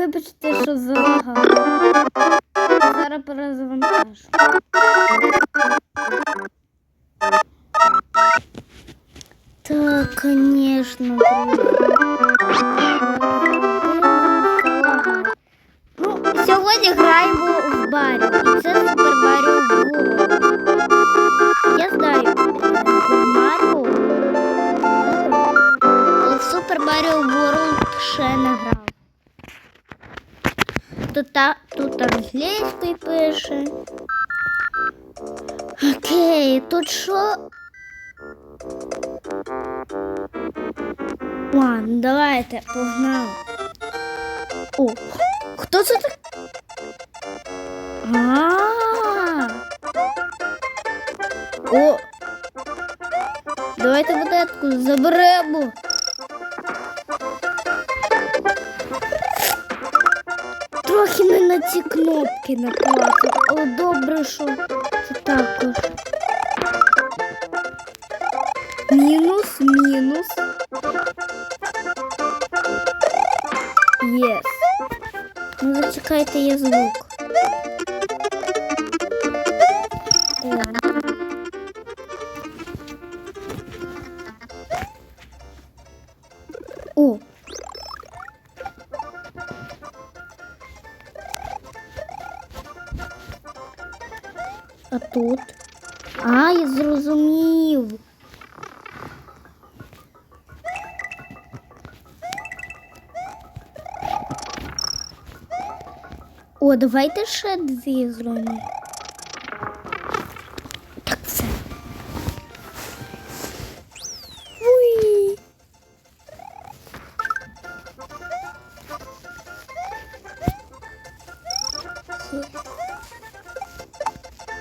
вибачте, що залагав. Зараз перезавантажу. Так, конечно, друзі. Ну, сьогодні граємо в барі. І це Супер Маріо World. Я знаю е, Маріо. Але в Супер Маріо World ще не грав. Тут, тут англійською пише. Окей, тут що? Ладно, давайте, погнали. О, хто це так? А. О. Давайте монетку заберемо. на ці кнопки наклацав, але добре, що це також. Мінус, мінус. Єс. Ну, зачекайте, є звук. Тут? А, я зрозумів. О, давайте ще дві зробимо.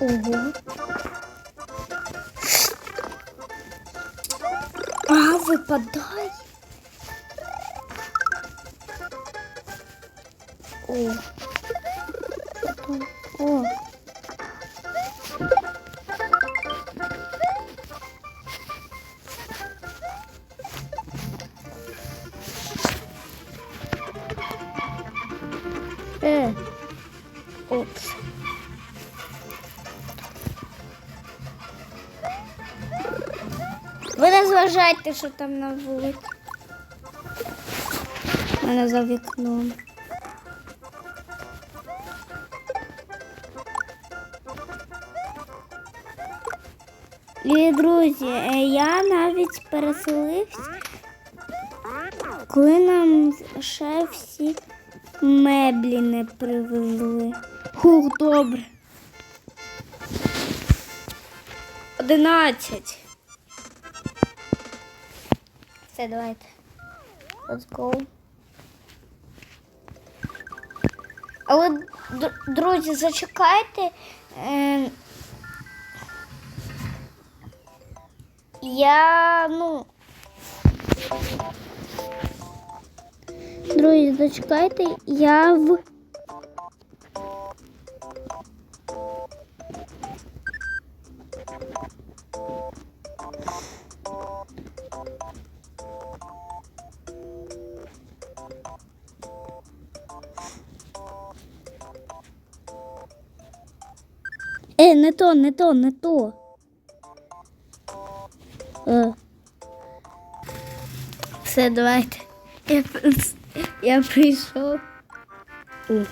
Ого. А, випадай. Зважайте, що там на вулиці. Мене за вікном. І, друзі, е, я навіть переселився, коли нам ще всі меблі не привезли. Хух, добре. Одинадцять. Все, давайте. Let's go. Але, д- друзі, зачекайте. Е, я, ну. Друзі, зачекайте, я в. То, не то, не то. Е. Все, давайте. Я, я прийшов. О.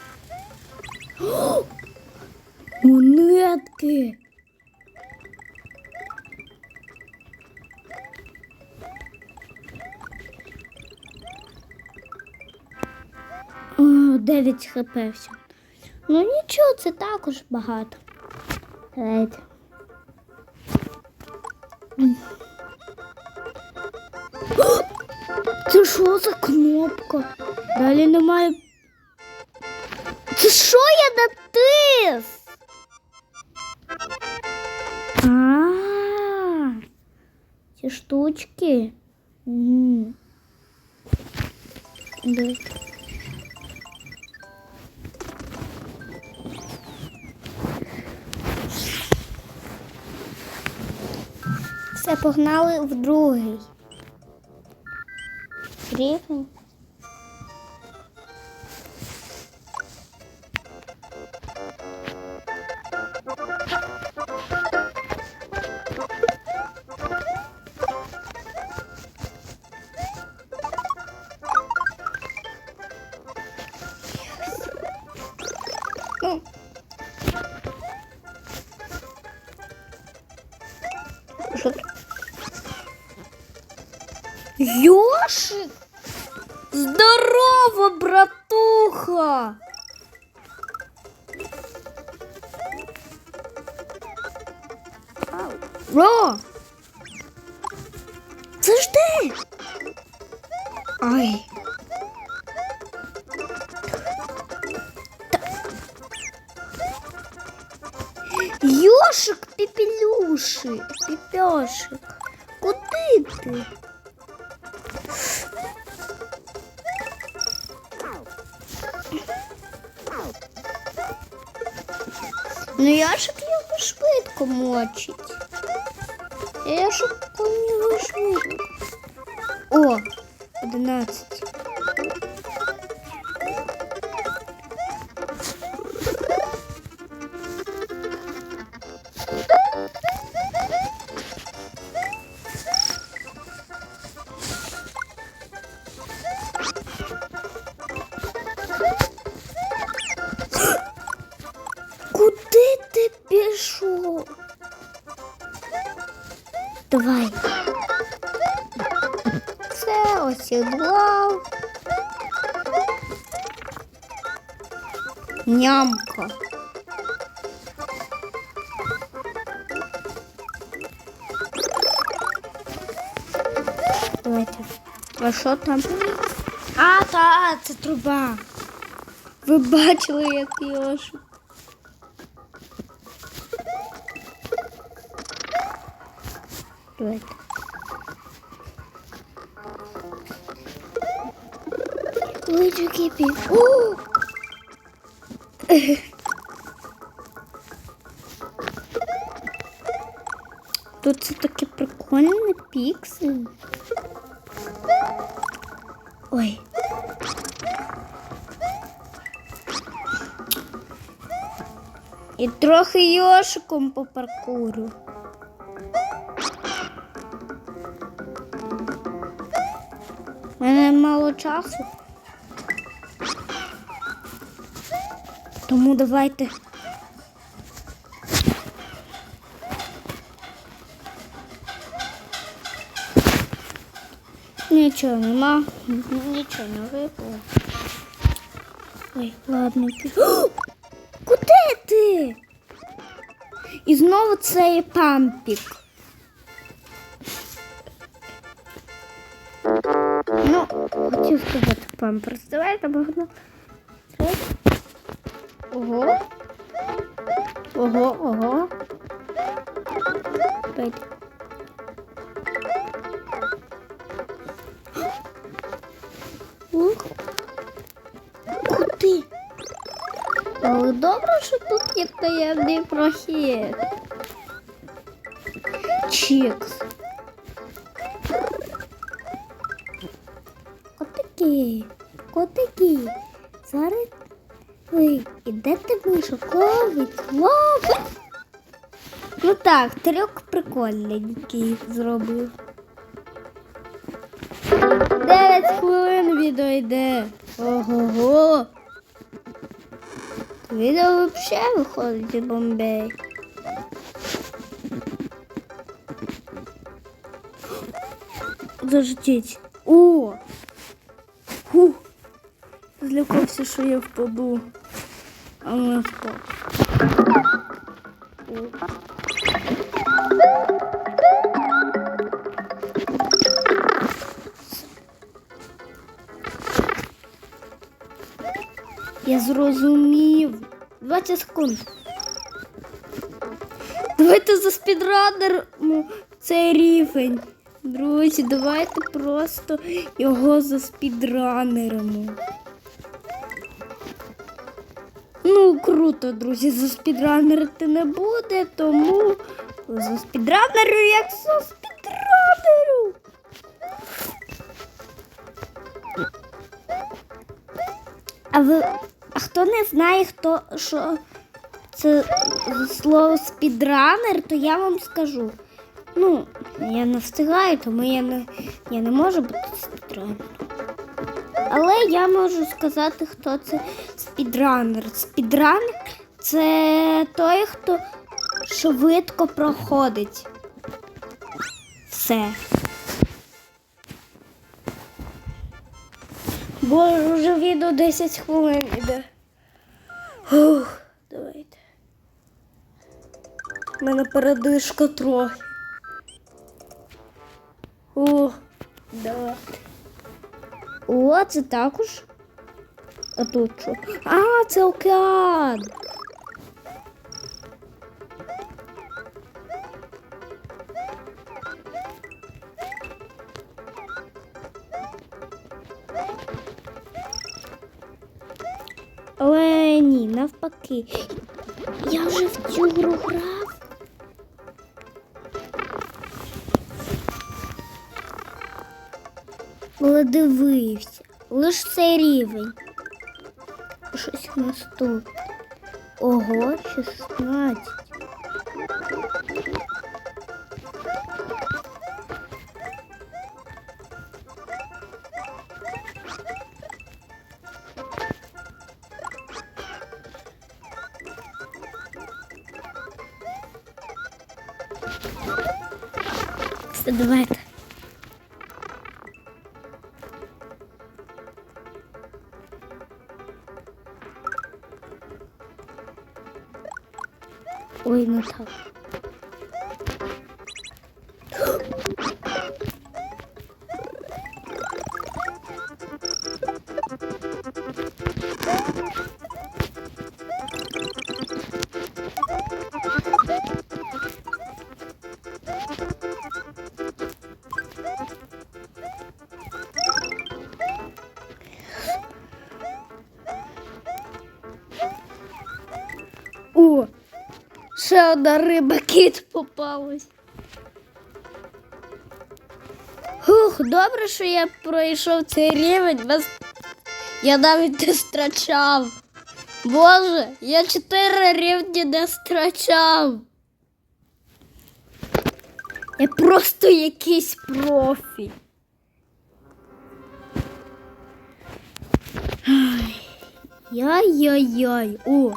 О! Монетки. О, 9 хп всього. Ну нічого, це також багато. Давайте. О! Це що за кнопка? Далі немає. Це що я натис? А, ці штучки. Мгм. Дайте. Все, погнали в другий. Рівень. Що Йошик! Здорово, братуха! Ро! Це ж ти! Ай. Йошик, пепелюши, пепешик. Куди ти? Ну Яшик його швидко мочить. Яшик у нього швидко. О, 11. Це осідлав. Нямка. Давайте. А що там? А, та, це труба. Ви бачили, як його ш- Давайте. Джукіпі. О! Тут це таке прикольне піксель. Ой. І трохи йошиком по паркуру. У мене мало часу. Тому давайте. Нічого нема, нічого не випало. Ой, ладно. Куди ти? І знову цей пампік. Ну, хотів сказати памперс. Давайте багно. Ого. Ого, ого. Ух. Куди? Але добре, що тут є таємний прохід. Чікс. Котики, котики. Зараз ви ідете вишуковить, ловить. Ну так, трюк прикольненький зробив. 9 хвилин відео йде. Ого-го. Відео взагалі виходить бомбей. Заждіть. О! Фух. Злякався, що я впаду. А впав. О. Я зрозумів. 20 секунд. Давайте за спідранером цей рівень. Друзі, давайте просто його заспідранеримо. Ну, круто, друзі, заспідранерити не буде, тому заспідранерю як заспідранерю. А ви а хто не знає, хто що це слово спідранер, то я вам скажу. Ну, я не встигаю, тому я не, я не можу бути спідранером. Але я можу сказати, хто це спідранер. Спідранер це той, хто швидко проходить. Все. Бо вже відео 10 хвилин іде. Ух, давайте. У мене передишка трохи. Ух, давайте. О, це також. А тут що? А, це океан. Але ні, навпаки. Я вже в цю гру грав. Але дивився. Лиш цей рівень. Щось наступне. Ого, 16. Все, давайте. Ой, ну так. О, ще одна риба кіт попалась. Ух, добре, що я пройшов цей рівень без. Я навіть не страчав. Боже, я чотири рівні не страчав. Я просто якийсь профі. Яй-яй-яй. О.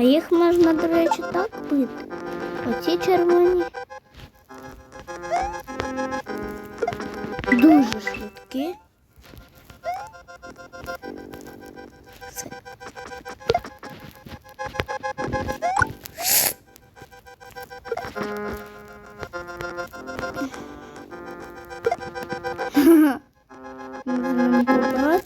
А їх можна, до речі, так бити. Оці червоні. Дуже швидкі. Все. Не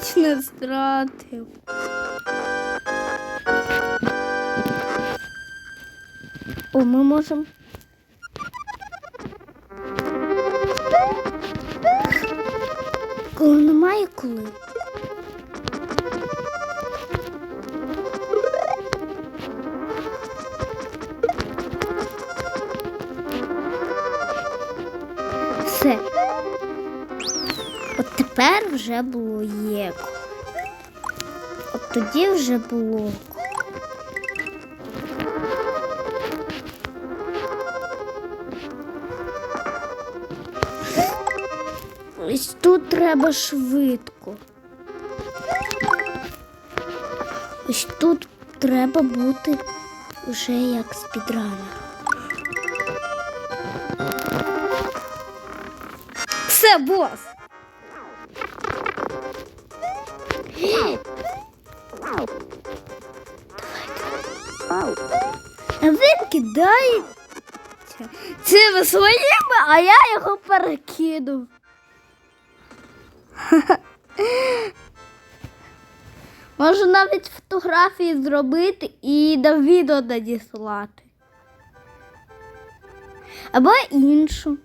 Ледь не стратив. О, ми можемо. Коли немає коли. Вже було єко. От тоді вже було. Ось тут треба швидко. Ось тут треба бути вже як спідранер. Все, бос. А ви кидаєте. Це ви своїми, а я його перекинув. Можу навіть фотографії зробити і на відео надіслати. Або іншу.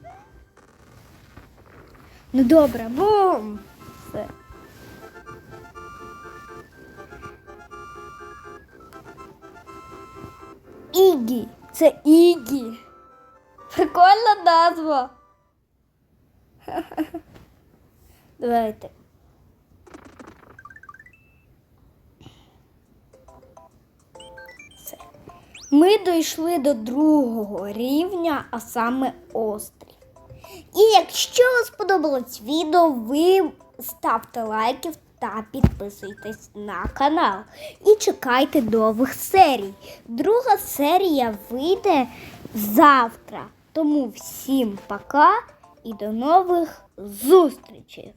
Ну добре, бум! Ігі. Це Ігі. Прикольна назва. Давайте. Все. Ми дійшли до другого рівня, а саме острів. І якщо вам сподобалось відео, ви ставте лайки та підписуйтесь на канал. І чекайте нових серій. Друга серія вийде завтра. Тому всім пока і до нових зустрічей!